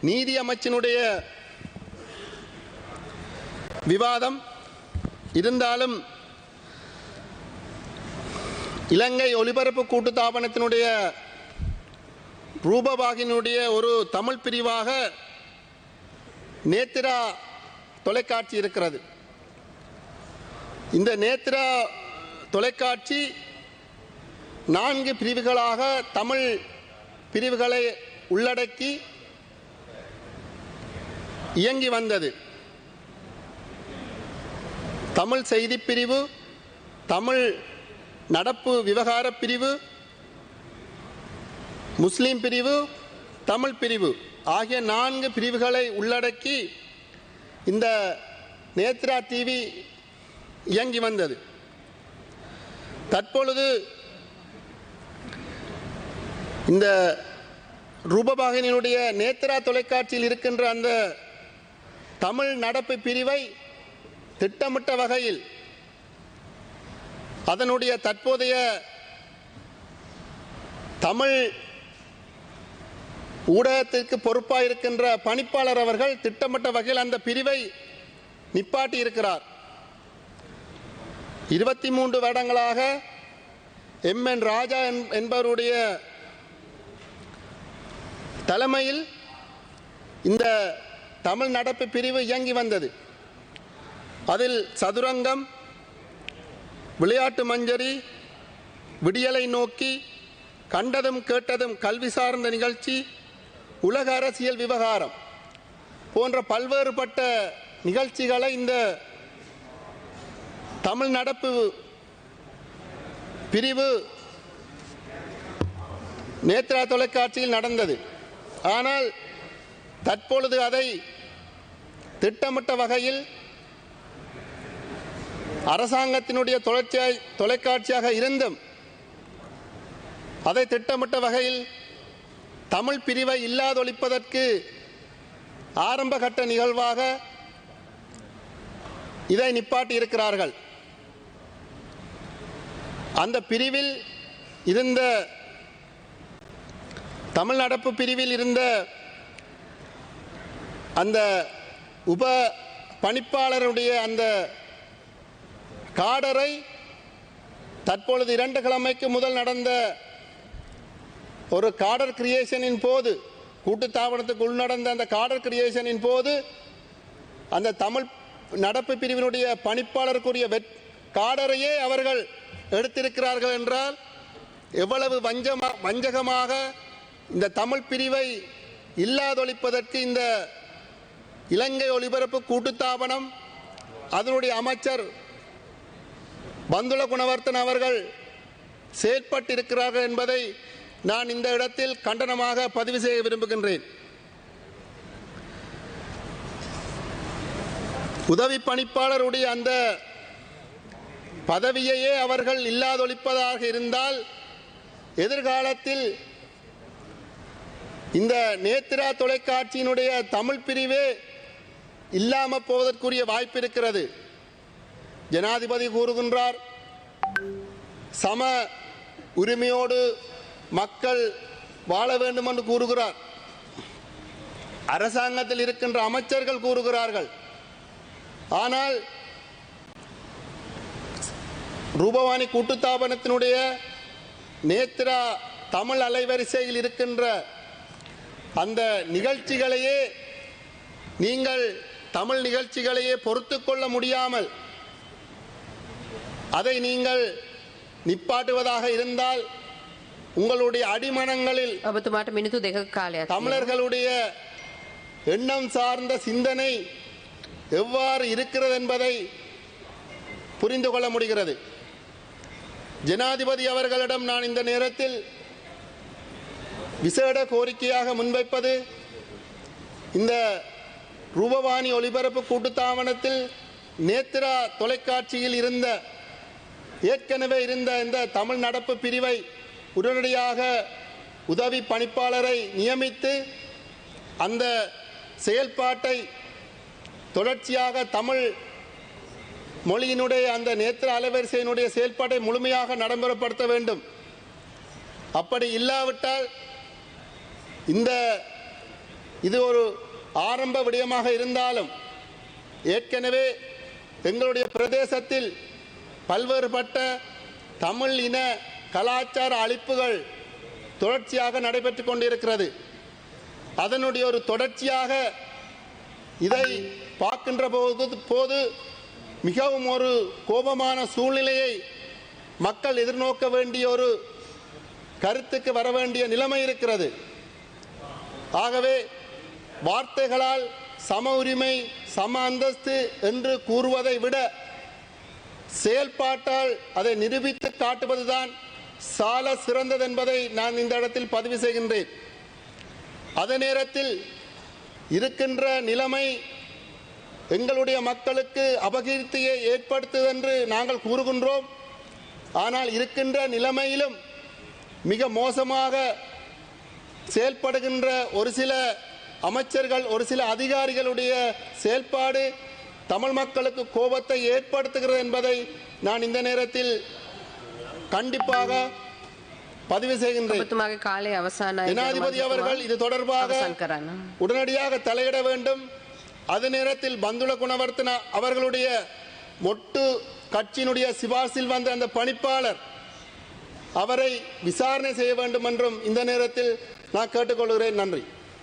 நீதி அமைச்சினுடைய விவாதம் இருந்தாலும் இலங்கை ஒலிபரப்பு கூட்டுத்தாபனத்தினுடைய ரூபவாகினுடைய ஒரு தமிழ் பிரிவாக நேத்திரா தொலைக்காட்சி இருக்கிறது. இந்த நேத்திரா தொலைக்காட்சி நான்கு பிரிவுகளாக தமிழ் பிரிவுகளை உள்ளடக்கி இயங்கி வந்தது. தமிழ் செய்திப் பிரிவு தமிழ் நடப்பு விவகார பிரிவு முஸ்லீம் பிரிவு தமிழ் பிரிவு ஆகிய நான்கு பிரிவுகளை உள்ளடக்கி இந்த நேத்ரா டிவி இயங்கி வந்தது. தற்பொழுது இந்த ரூபபாகினியுடைய நேத்ரா தொலைக்காட்சியில் இருக்கின்ற அந்த தமிழ் நடப்பு பிரிவை திட்டமிட்ட வகையில் அதனுடைய தற்போதைய தமிழ் ஊடகத்திற்கு பொறுப்பாக இருக்கின்ற பணிப்பாளர் அவர்கள் திட்டமிட்ட வகையில் அந்த பிரிவை நிப்பாட்டி இருக்கிறார் இருபத்தி மூன்று வருடங்களாக எம் என் ராஜா என்- என்பவருடைய தலைமையில் இந்த தமிழ் நடப்பு பிரிவு இயங்கி வந்தது. அதில் சதுரங்கம் விளையாட்டு மஞ்சரி விடியலை நோக்கி கண்டதும் கேட்டதும் கல்வி சார்ந்த நிகழ்ச்சி உலக அரசியல் விவகாரம் போன்ற பல்வேறுபட்ட நிகழ்ச்சிகளை இந்த தமிழ் நடப்பு பிரிவு நேத்ரா தொலைக்காட்சியில் நடந்தது. ஆனால் தற்பொழுது அதை திட்டமிட்ட வகையில் அரசாங்கத்தினுடைய தொலைச்சியாய் தொலைக்காட்சியாக இருந்தும் அதை திட்டமிட்ட வகையில் தமிழ் பிரிவை இல்லாதொழிப்பதற்கு ஆரம்ப கட்ட நிகழ்வாக இதை நிப்பாட்டி இருக்கிறார்கள். அந்த பிரிவில் இருந்த தமிழ் நடப்பு பிரிவில் இருந்த அந்த உப பணிப்பாளருடைய அந்த காடரை தற்பொழுது இரண்டு கிழமைக்கு முதல் நடந்த ஒரு காடர் கிரியேஷனின் போது கூட்டுத்தாபனத்துக்கு உள் நடந்த அந்த காடர் கிரியேஷனின் போது அந்த தமிழ் நடப்பு பிரிவினுடைய பணிப்பாளருக்குரிய வெட் காடரையே அவர்கள் எடுத்திருக்கிறார்கள் என்றால் எவ்வளவு வஞ்சமா வஞ்சகமாக இந்த தமிழ் பிரிவை இல்லாதொழிப்பதற்கு இந்த இலங்கை ஒலிபரப்பு கூட்டுத்தாபனம். அதனுடைய அமைச்சர் பந்துல குணவர்த்தன் அவர்கள் செயற்பட்டிருக்கிறார்கள் என்பதை நான் இந்த இடத்தில் கண்டனமாக பதிவு செய்ய விரும்புகின்றேன். உதவி பணிப்பாளருடைய அந்த பதவியையே அவர்கள் இல்லாதொழிப்பதாக இருந்தால் எதிர்காலத்தில் இந்த நேத்ரா தொலைக்காட்சியினுடைய தமிழ் பிரிவே இல்லாம போவதற்குரிய வாய்ப்பு இருக்கிறது. ஜனாதிபதி கூறுகின்றார் சம உரிமையோடு மக்கள் வாழ வேண்டும் என்று கூறுகிறார். அரசாங்கத்தில் இருக்கின்ற அமைச்சர்கள் கூறுகிறார்கள். ஆனால் ரூபவாணி கூட்டுத்தாபனத்தினுடைய நேத்ரா தமிழ் அலைவரிசையில் இருக்கின்ற அந்த நிகழ்ச்சிகளையே நீங்கள் தமிழ் நிகழ்ச்சிகளையே பொறுத்து கொள்ள முடியாமல் அதை நீங்கள் நிப்பாட்டுவதாக இருந்தால் உங்களுடைய அடிமனங்களில் ඔබතුමාට මිනිත්තු දෙක කාලයක් තියෙනවා. தமிழர்களுடைய எண்ணம் சார்ந்த சிந்தனை எவ்வாறு இருக்கிறது என்பதை புரிந்து கொள்ள முடிகிறது ஜனாதிபதி அவர்களிடம் நான் இந்த நேரத்தில் விசேட கோரிக்கையாக முன்வைப்பது இந்த ரூபவாணி ஒலிபரப்பு கூட்டுத்தாவணத்தில் நேத்ரா தொலைக்காட்சியில் இருந்த ஏற்கனவே இருந்த இந்த தமிழ் நடப்பு பிரிவை உடனடியாக உதவி பணிப்பாளரை நியமித்து அந்த செயல்பாட்டை தொடர்ச்சியாக தமிழ் மொழியினுடைய அந்த நேத்திர அலைவரிசையினுடைய செயல்பாட்டை முழுமையாக நடைமுறைப்படுத்த வேண்டும். அப்படி இல்லாவிட்டால் இந்த இது ஒரு ஆரம்ப விடயமாக இருந்தாலும் ஏற்கனவே எங்களுடைய பிரதேசத்தில் பல்வேறுபட்ட தமிழ் இன கலாச்சார அழிப்புகள் தொடர்ச்சியாக நடைபெற்று கொண்டிருக்கிறது. அதனுடைய ஒரு தொடர்ச்சியாக இதை பார்க்கின்ற போது போது மிகவும் ஒரு கோபமான சூழ்நிலையை மக்கள் எதிர்நோக்க வேண்டிய ஒரு கருத்துக்கு வர வேண்டிய நிலைமை இருக்கிறது. ஆகவே வார்த்தைகளால் சம உரிமை சம அந்தஸ்து என்று கூறுவதை விட செயல்பாட்டால் அதை நிரூபித்து காட்டுவதுதான் சால சிறந்தது என்பதை நான் இந்த இடத்தில் பதிவு செய்கின்றேன். அதே நேரத்தில் இருக்கின்ற நிலைமை எங்களுடைய மக்களுக்கு அபகீர்த்தியை ஏற்படுத்துதென்று நாங்கள் கூறுகின்றோம். ஆனால் இருக்கின்ற நிலைமையிலும் மிக மோசமாக செயல்படுகின்ற ஒரு சில அமைச்சர்கள் ஒரு சில அதிகாரிகளுடைய செயல்பாடு தமிழ் மக்களுக்கு கோபத்தை ஏற்படுத்துகிறது என்பதை நான் இந்த நேரத்தில் கண்டிப்பாக பதிவு செய்கின்றேன். காலை அவசான ஜனாதிபதி அவர்கள் இது தொடர்பாக உடனடியாக தலையிட வேண்டும். அது நேரத்தில் பந்துல குணவர்த்தன அவர்களுடைய மொட்டு கட்சியினுடைய சிபார்சில் வந்த அந்த பணிப்பாளர் அவரை விசாரணை செய்ய வேண்டும் என்றும் இந்த நேரத்தில் நான் கேட்டுக்கொள்கிறேன். நன்றி.